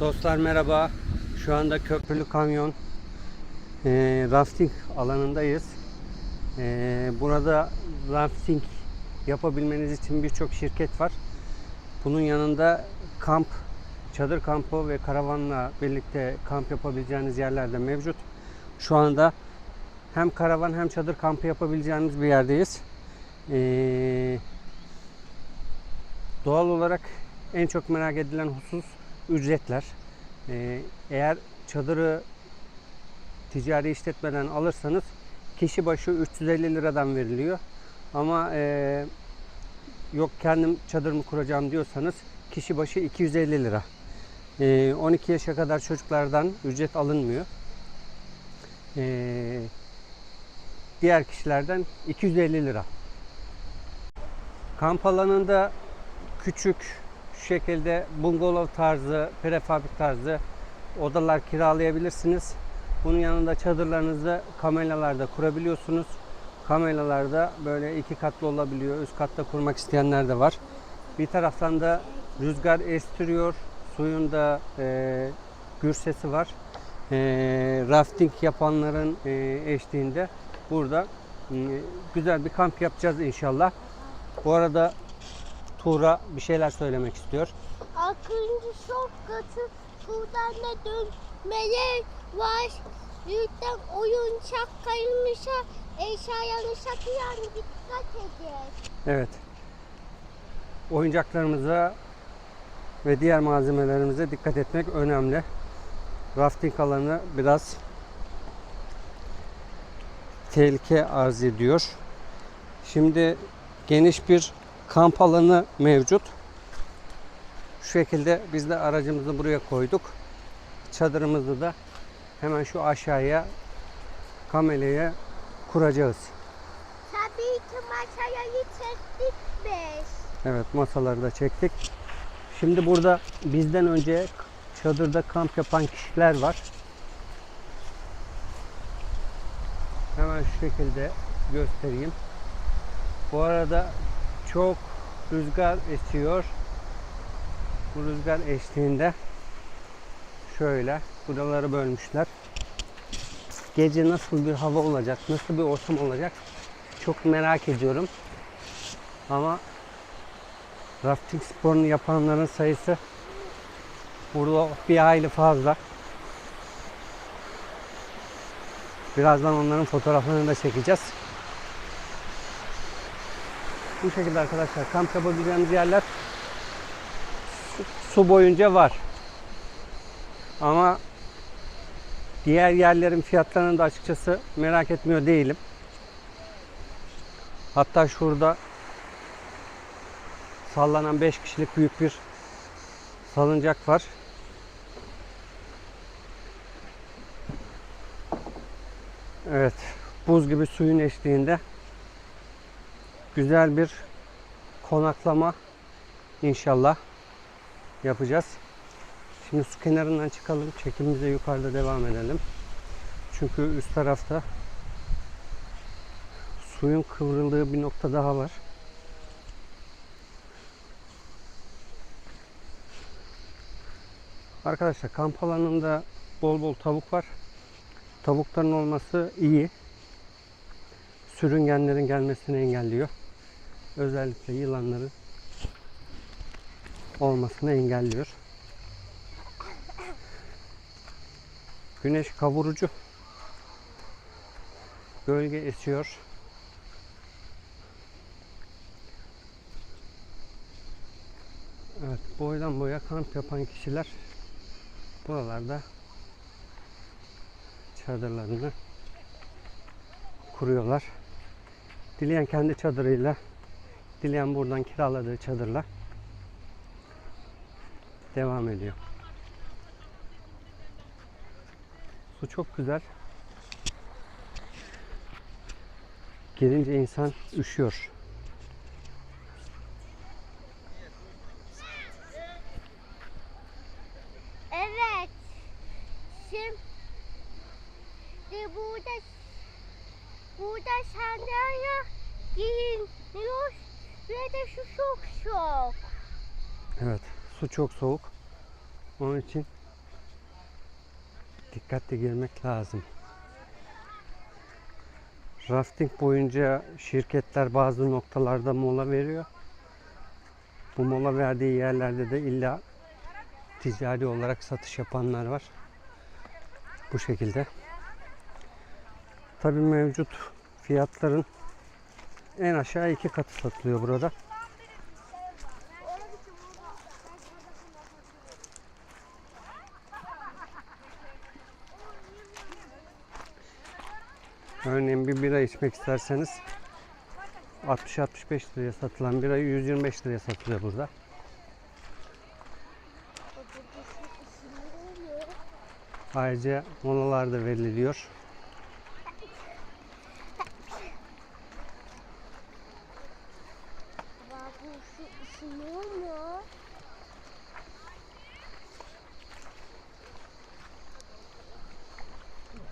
Dostlar merhaba. Şu anda Köprülü Kamyon e, rafting alanındayız. E, burada rafting yapabilmeniz için birçok şirket var. Bunun yanında kamp, çadır kampı ve karavanla birlikte kamp yapabileceğiniz yerler de mevcut. Şu anda hem karavan hem çadır kampı yapabileceğiniz bir yerdeyiz. E, doğal olarak en çok merak edilen husus ücretler. Ee, eğer çadırı ticari işletmeden alırsanız kişi başı 350 liradan veriliyor. Ama e, yok kendim çadırımı kuracağım diyorsanız kişi başı 250 lira. E, 12 yaşa kadar çocuklardan ücret alınmıyor. E, diğer kişilerden 250 lira. Kamp alanında küçük şekilde bungalov tarzı, prefabrik tarzı odalar kiralayabilirsiniz. Bunun yanında çadırlarınızı kamelalarda kurabiliyorsunuz. Kamelalarda böyle iki katlı olabiliyor. Üst katta kurmak isteyenler de var. Bir taraftan da rüzgar estiriyor. Suyun da e, gür sesi var. E, rafting yapanların e, eşliğinde burada e, güzel bir kamp yapacağız inşallah. Bu arada Tuğra bir şeyler söylemek istiyor. Akıncı çok kötü. Buradan da dönmeler var. Lütfen oyuncak kayılmışa eşyalarınıza falan dikkat edin. Evet. Oyuncaklarımıza ve diğer malzemelerimize dikkat etmek önemli. Rafting alanı biraz tehlike arz ediyor. Şimdi geniş bir kamp alanı mevcut. Şu şekilde biz de aracımızı buraya koyduk. Çadırımızı da hemen şu aşağıya kameleye kuracağız. Tabii ki masayı çektik biz. Evet masaları da çektik. Şimdi burada bizden önce çadırda kamp yapan kişiler var. Hemen şu şekilde göstereyim. Bu arada çok rüzgar esiyor. Bu rüzgar eşliğinde şöyle buraları bölmüşler. Gece nasıl bir hava olacak, nasıl bir ortam olacak çok merak ediyorum. Ama rafting sporunu yapanların sayısı burada bir hayli fazla. Birazdan onların fotoğraflarını da çekeceğiz. Bu şekilde arkadaşlar kamp yapabileceğimiz yerler su, su boyunca var. Ama diğer yerlerin fiyatlarını da açıkçası merak etmiyor değilim. Hatta şurada sallanan 5 kişilik büyük bir salıncak var. Evet, buz gibi suyun eşliğinde güzel bir konaklama inşallah yapacağız. Şimdi su kenarından çıkalım, çekimimize yukarıda devam edelim. Çünkü üst tarafta suyun kıvrıldığı bir nokta daha var. Arkadaşlar kamp alanında bol bol tavuk var. Tavukların olması iyi. Sürüngenlerin gelmesini engelliyor. Özellikle yılanların olmasını engelliyor. Güneş kavurucu. Gölge esiyor. Evet, boydan boya kamp yapan kişiler buralarda çadırlarını kuruyorlar. Dileyen kendi çadırıyla, dileyen buradan kiraladığı çadırla devam ediyor. Su çok güzel. Girince insan üşüyor. Evet. Şimdi burada burada sandalye giyiniyor ve şu çok soğuk. Evet, su çok soğuk. Onun için dikkatli girmek lazım. Rafting boyunca şirketler bazı noktalarda mola veriyor. Bu mola verdiği yerlerde de illa ticari olarak satış yapanlar var. Bu şekilde. Tabii mevcut fiyatların en aşağı iki katı satılıyor burada. Örneğin bir bira içmek isterseniz 60-65 liraya satılan bira 125 liraya satılıyor burada. Ayrıca molalar da veriliyor. Baba bu mu?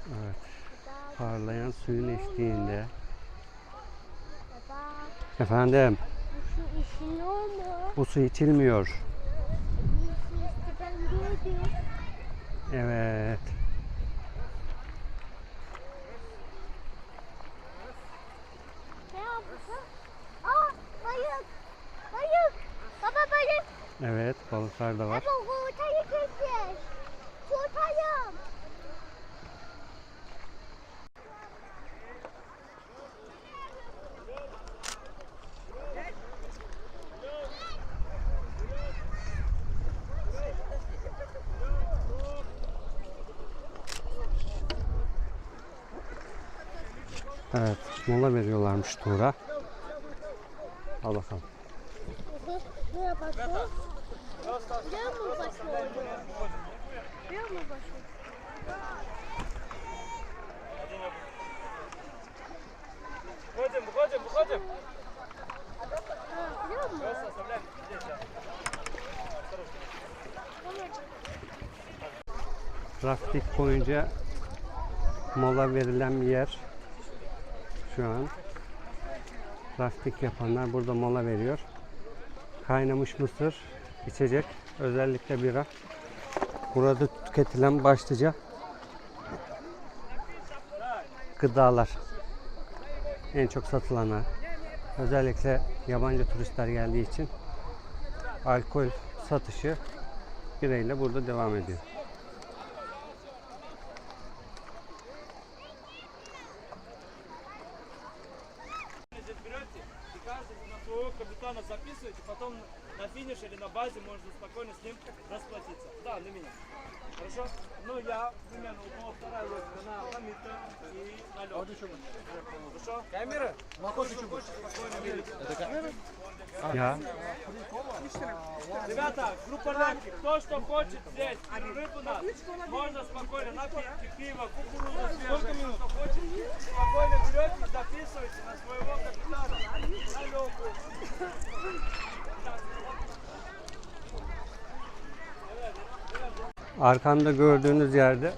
Evet, parlayan suyun eşliğinde. Efendim, bu su içilmiyor. Evet. Evet, balıklar da var. Baba ortaya getir. Tutayım. Evet, mola veriyorlarmış Tuğra. Al bakalım. Ne yapacağız? Biliyor musun başlıyor? Biliyor musun başlıyor? Выходим, выходим, выходим. Ha, biliyor musun? Просто оставляем здесь. да. Rafting boyunca mola verilen bir yer. Şu an rafting yapanlar burada mola veriyor. Kaynamış mısır, içecek, özellikle bira. Burada tüketilen başlıca gıdalar. En çok satılanlar. Özellikle yabancı turistler geldiği için alkol satışı birayla burada devam ediyor. Можно спокойно с ним расплатиться. Да, на меня. Хорошо? Ну, я примерно у кого вторая лодка на хамита и на лед. Хорошо? Камера? Ya Ребята, группа легких, кто что хочет здесь, перерыв у нас, можно спокойно напитки, пиво, кукурузу, сколько минут, кто хочет, спокойно берете и записываете на своего капитана, на легкую. Arkamda gördüğünüz yerde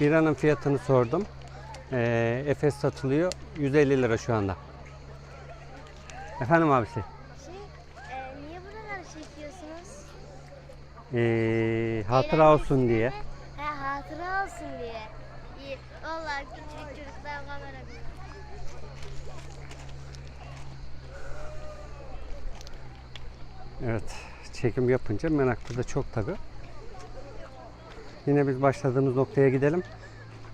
biranın fiyatını sordum. Ee, Efes satılıyor 150 lira şu anda. Efendim abisi? Şey, e, niye buraları çekiyorsunuz? Ee, hatıra olsun diye. He hatıra olsun diye. İyi. Vallahi küçük çocuklar kamera Evet, çekim yapınca meraklı da çok tabi. Yine biz başladığımız noktaya gidelim.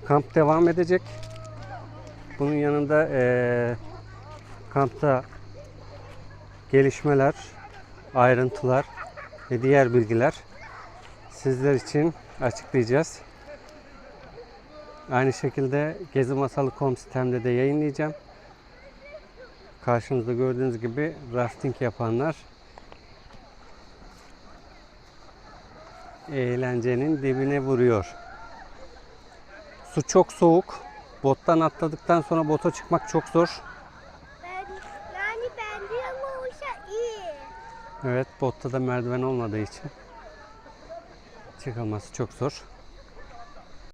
Kamp devam edecek. Bunun yanında eee, kampta gelişmeler, ayrıntılar ve diğer bilgiler sizler için açıklayacağız. Aynı şekilde Gezi Masalı.com sitemde de yayınlayacağım. Karşınızda gördüğünüz gibi rafting yapanlar eğlencenin dibine vuruyor. Su çok soğuk. Bottan atladıktan sonra bota çıkmak çok zor. Ben, yani bende ama olsa iyi. Evet, botta da merdiven olmadığı için çıkılması çok zor.